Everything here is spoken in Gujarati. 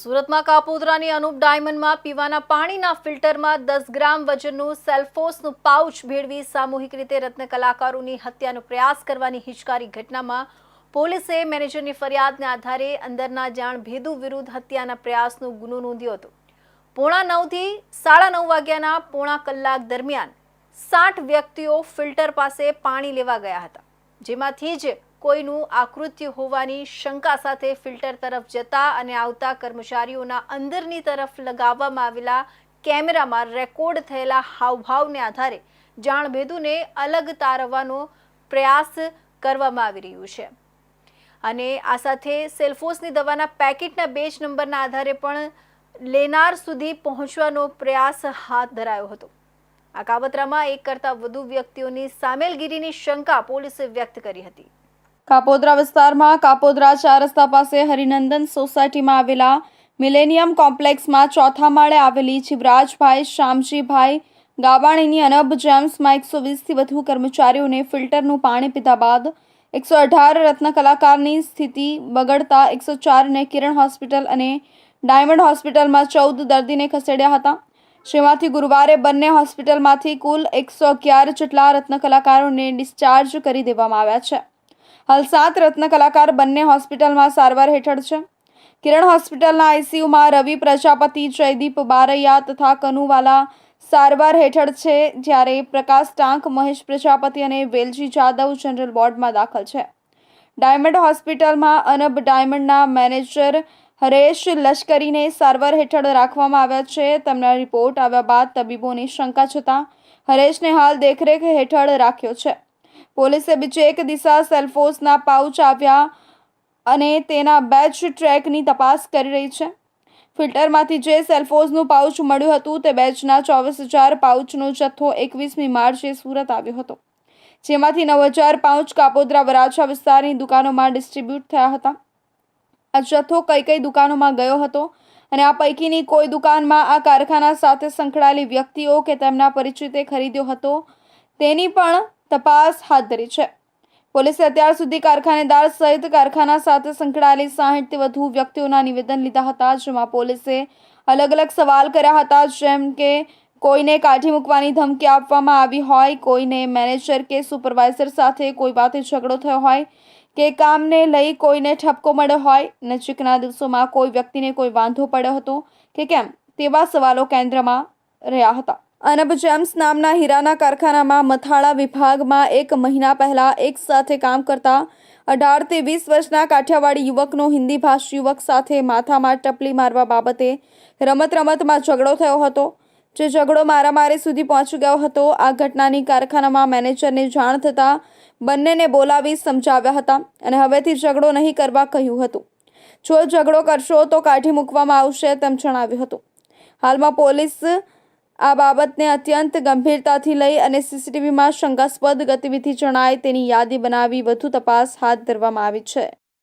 સુરતમાં કાપોદરાની અનુપ ડાયમંડમાં પીવાના પાણીના ફિલ્ટરમાં દસ ગ્રામ વજનનું સેલ્ફોસનું પાઉચ ભેળવી સામૂહિક રીતે રત્ન કલાકારોની હત્યાનો પ્રયાસ કરવાની હિચકારી ઘટનામાં પોલીસે મેનેજરની ફરિયાદને આધારે અંદરના જાણ ભેદુ વિરુદ્ધ હત્યાના પ્રયાસનો ગુનો નોંધ્યો હતો. પોણા નવથી સાડા નવ વાગ્યાના પોણા કલાક દરમિયાન સાઠ વ્યક્તિઓ ફિલ્ટર પાસે પાણી લેવા ગયા હતા, જેમાંથી જ કોઈનું આકૃત્ય હોવાની શંકા સાથે ફિલ્ટર તરફ જતા અને આવતા કર્મચારીઓના અંદરની તરફ લગાવવામાં આવેલા કેમેરામાં રેકોર્ડ થયેલા હાવભાવને આધારે જાણભેદુને અલગ તારવવાનો પ્રયાસ કરવામાં આવી રહ્યું છે. અને આ સાથે સેલ્ફોસની દવાના પેકેટના બેચ નંબરના આધારે પણ લેનાર સુધી પહોંચવાનો પ્રયાસ હાથ ધરાયો હતો. આ કાવતરામાં એક કરતાં વધુ વ્યક્તિઓની સામેલગીરીની શંકા પોલીસે વ્યક્ત કરી હતી. કાપોદ્રા વિસ્તારમાં કાપોદ્રા ચાર રસ્તા પાસે હરિનંદન સોસાયટીમાં આવેલા મિલેનિયમ કોમ્પ્લેક્સમાં ચોથા માળે આવેલી શિવરાજભાઈ શ્યામજીભાઈ ગાબાણીની અનબ જેમ્સમાં એકસો વીસથી વધુ કર્મચારીઓને ફિલ્ટરનું પાણી પીધા બાદ એકસો અઢાર રત્ન કલાકારની સ્થિતિ બગડતા એકસો ચારને કિરણ હોસ્પિટલ અને ડાયમંડ હોસ્પિટલમાં ચૌદ દર્દીને ખસેડ્યા હતા. જેમાંથી ગુરુવારે બંને હોસ્પિટલમાંથી કુલ એકસો અગિયાર જેટલા રત્ન કલાકારોને ડિસ્ચાર્જ કરી દેવામાં આવ્યા છે. હાલ સાત રત્ન કલાકાર બંને હોસ્પિટલમાં સારવાર હેઠળ છે. કિરણ હોસ્પિટલના આઈસીયુમાં રવિ પ્રજાપતિ, જયદીપ બારૈયા તથા કનુવાલા સારવાર હેઠળ છે, જ્યારે પ્રકાશ ટાંક, મહેશ પ્રજાપતિ અને વેલજી જાદવ જનરલ વોર્ડમાં દાખલ છે. ડાયમંડ હોસ્પિટલમાં અનબ ડાયમંડના મેનેજર હરેશ લશ્કરીને સારવાર હેઠળ રાખવામાં આવ્યા છે. તેમના રિપોર્ટ આવ્યા બાદ તબીબોની શંકા છતાં હરેશને હાલ દેખરેખ હેઠળ રાખ્યો છે. પોલીસે બીજી એક દિશા સેલ્ફોસના પાઉચ આવ્યા અને તેના બેચ ટ્રેકની તપાસ કરી રહી છે. ફિલ્ટરમાંથી જે સેલ્ફોઝનું પાઉચ મળ્યું હતું તે બેચના ચોવીસ હજાર પાઉચનો જથ્થો એકવીસમી માર્ચે સુરત આવ્યો હતો, જેમાંથી નવ હજાર પાઉચ કાપોદ્રા વરાછા વિસ્તારની દુકાનોમાં ડિસ્ટ્રીબ્યુટ થયા હતા. આ જથ્થો કઈ કઈ દુકાનોમાં ગયો હતો અને આ પૈકીની કોઈ દુકાનમાં આ કારખાના સાથે સંકળાયેલી વ્યક્તિઓ કે તેમના પરિચિતે ખરીદ્યો હતો તેની પણ તપાસ હાથ ધરી છે. પોલીસે અત્યાર સુધી કારખાનેદાર સહિત કારખાના સાથે સંકળાયેલી સાહીઠથી વધુ વ્યક્તિઓના નિવેદન લીધા હતા, જેમાં પોલીસે અલગ અલગ સવાલ કર્યા હતા, જેમ કે કોઈને કાઢી મૂકવાની ધમકી આપવામાં આવી હોય, કોઈને મેનેજર કે સુપરવાઇઝર સાથે કોઈ વાતે ઝઘડો થયો હોય, કે કામને લઈ કોઈને ઠપકો મળ્યો હોય. નજીકના દિવસોમાં કોઈ વ્યક્તિને કોઈ વાંધો પડ્યો હતો કે કેમ તેવા સવાલો કેન્દ્રમાં રહ્યા હતા. અનબ જેમ્સ નામના હીરાના કારખાનામાં મથાળા વિભાગમાં એક મહિના પહેલા એક સાથે કામ કરતા અઢારથી વીસ વર્ષના કાઠિયાવાડી યુવકનો હિન્દી ભાષી યુવક સાથે માથામાં ટપલી મારવા બાબતે રમત રમતમાં ઝઘડો થયો હતો. જે ઝઘડો મારામારી સુધી પહોંચી ગયો હતો. આ ઘટનાની કારખાનામાં મેનેજરને જાણ થતાં બંનેને બોલાવી સમજાવ્યા હતા અને હવેથી ઝઘડો નહીં કરવા કહ્યું હતું. જો ઝઘડો કરશો તો કાઢી મૂકવામાં આવશે તેમ જણાવ્યું હતું. હાલમાં પોલીસ આ બાબતને અત્યંત ગંભીરતાથી લઈ અને સીસીટીવીમાં શંકાસ્પદ ગતિવિધિ જણાય તેની યાદી બનાવી વધુ તપાસ હાથ ધરવામાં આવી છે.